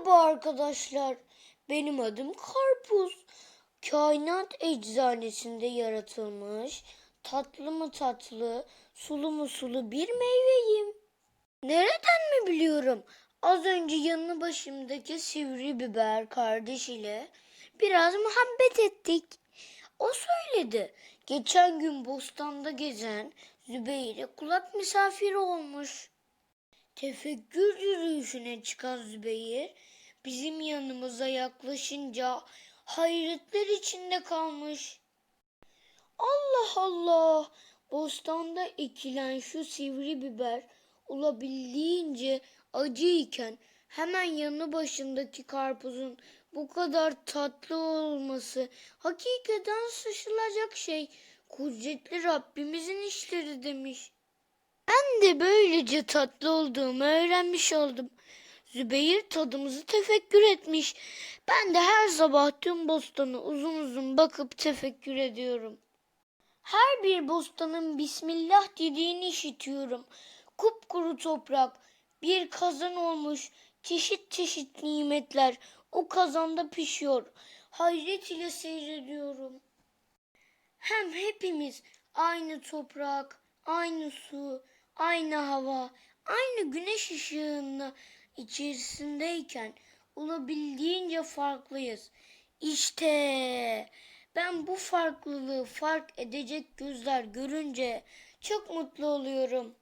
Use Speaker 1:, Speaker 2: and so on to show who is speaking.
Speaker 1: Merhaba arkadaşlar. Benim adım Karpuz. Kainat eczanesinde yaratılmış tatlı mı tatlı, sulu mu sulu bir meyveyim. Nereden mi biliyorum? Az önce yanı başımdaki sivri biber kardeş ile biraz muhabbet ettik. O söyledi. Geçen gün bostanda gezen Zübeyir'e kulak misafiri olmuş. Tefekkür yürüyüşüne çıkan Zübeyir bizim yanımıza yaklaşınca hayretler içinde kalmış. Allah Allah! Bostanda ekilen şu sivri biber olabildiğince acı iken hemen yanı başındaki karpuzun bu kadar tatlı olması hakikaten şaşılacak şey. Kudretli Rabbimizin işleri demiş. Ben de böylece tatlı olduğumu öğrenmiş oldum. Zübeyir tadımızı tefekkür etmiş. Ben de her sabah tüm bostanı uzun uzun bakıp tefekkür ediyorum. Her bir bostanın Bismillah dediğini işitiyorum. Kupkuru toprak, bir kazan olmuş, çeşit çeşit nimetler o kazanda pişiyor. Hayret ile seyrediyorum. Hem hepimiz aynı toprak, aynı su, aynı hava, aynı güneş ışığında içerisindeyken olabildiğince farklıyız. İşte ben bu farklılığı fark edecek gözler görünce çok mutlu oluyorum.